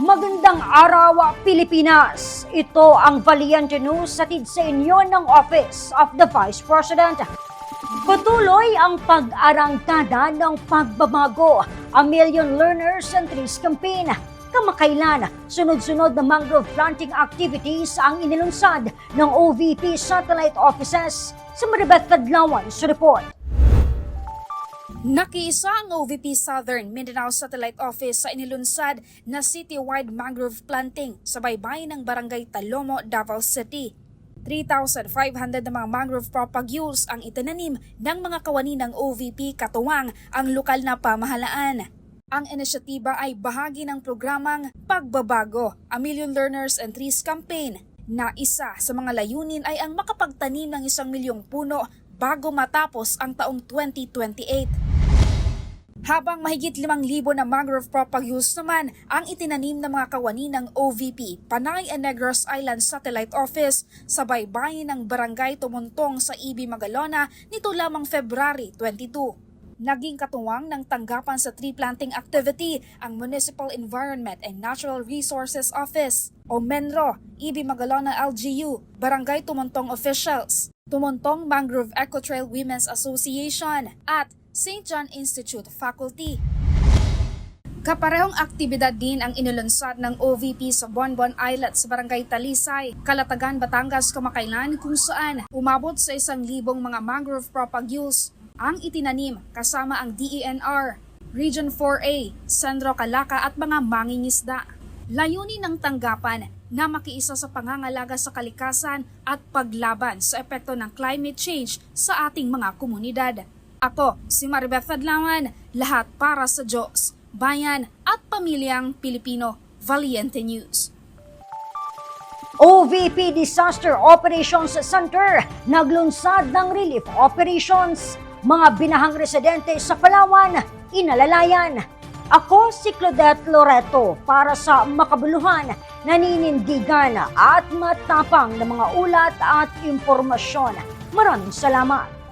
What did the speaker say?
Magandang araw, Pilipinas! Ito ang Valiente News satid sa inyo ng Office of the Vice President. Patuloy ang pag-arangkada ng pagbabago, a Million Learners and Trees Campaign. Kamakailan, sunod-sunod na mangrove planting activities ang inilunsad ng OVP satellite offices sa Maribeth Tadlawan sa report. Nakiisa ang OVP Southern Mindanao Satellite Office sa inilunsad na citywide mangrove planting sa baybayin ng Barangay Talomo, Davao City. 3,500 na mga mangrove propagules ang itinanim ng mga kawani ng OVP katuwang ang lokal na pamahalaan. Ang inisyatiba ay bahagi ng programang Pagbabago, a Million Learners and Trees Campaign na isa sa mga layunin ay ang makapagtanim ng isang milyong puno bago matapos ang taong 2028. Habang mahigit 5,000 na mangrove propagules naman ang itinanim ng mga kawani ng OVP, Panay and Negros Island Satellite Office sa baybayin ng Barangay Tumuntong sa Ibi Magalona nito lamang February 22. Naging katuwang ng tanggapan sa tree planting activity ang Municipal Environment and Natural Resources Office o MENRO, Ibi Magalona LGU, Barangay Tumuntong Officials, Tumuntong Mangrove Eco Trail Women's Association at St. John Institute Faculty. Kaparehong aktibidad din ang inilunsad ng OVP sa Bonbon Islet sa Barangay Talisay, Kalatagan, Batangas kamakailan kung saan umabot sa isang libong mga mangrove propagules ang itinanim kasama ang DENR, Region 4A, Sandro Calaka at mga mangingisda. Layunin ng tanggapan na makiisa sa pangangalaga sa kalikasan at paglaban sa epekto ng climate change sa ating mga komunidad. Ako, si Maribeth Adlawan, lahat para sa Diyos, bayan at pamilyang Pilipino. Valiente News. OVP Disaster Operations Center naglunsad ng relief operations. Mga binahang residente sa Palawan, inalalayan. Ako si Claudette Loreto para sa makabuluhan, naninindigan at matapang na mga ulat at impormasyon. Maraming salamat.